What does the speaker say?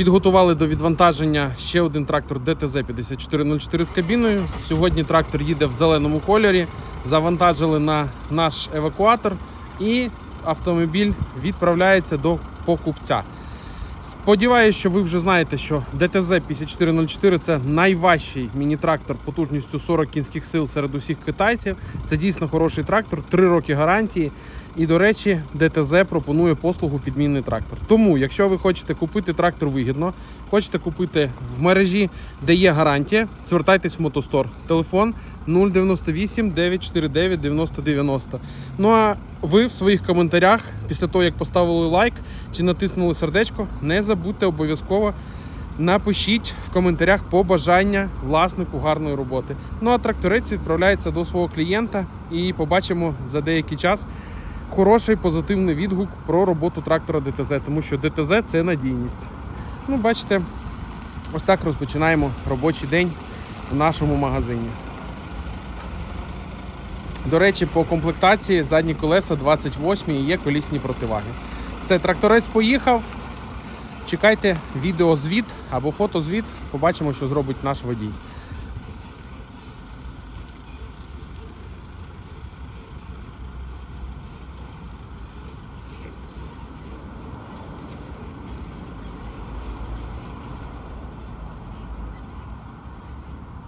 Підготували до відвантаження ще один трактор ДТЗ 5404 з кабіною. Сьогодні трактор їде в зеленому кольорі. Завантажили на наш евакуатор і автомобіль відправляється до покупця. Сподіваюся, що ви вже знаєте, що ДТЗ 5404 це найважчий міні-трактор потужністю 40 кінських сил серед усіх китайців. Це дійсно хороший трактор, 3 роки гарантії. І, до речі, ДТЗ пропонує послугу підмінний трактор. Тому, якщо ви хочете купити трактор вигідно, хочете купити в мережі, де є гарантія, звертайтесь в мотостор. Телефон 098 949 9090. Ну а ви в своїх коментарях, після того як поставили лайк чи натиснули сердечко, не забудьте обов'язково. Напишіть в коментарях побажання власнику гарної роботи. Ну а тракторець відправляється до свого клієнта і побачимо за деякий час хороший позитивний відгук про роботу трактора ДТЗ, тому що ДТЗ це надійність. Ну, бачите, ось так розпочинаємо робочий день в нашому магазині. До речі, по комплектації задні колеса 28 і є колісні противаги. Все, тракторець поїхав. Чекайте відеозвіт або фотозвіт. Побачимо, що зробить наш водій.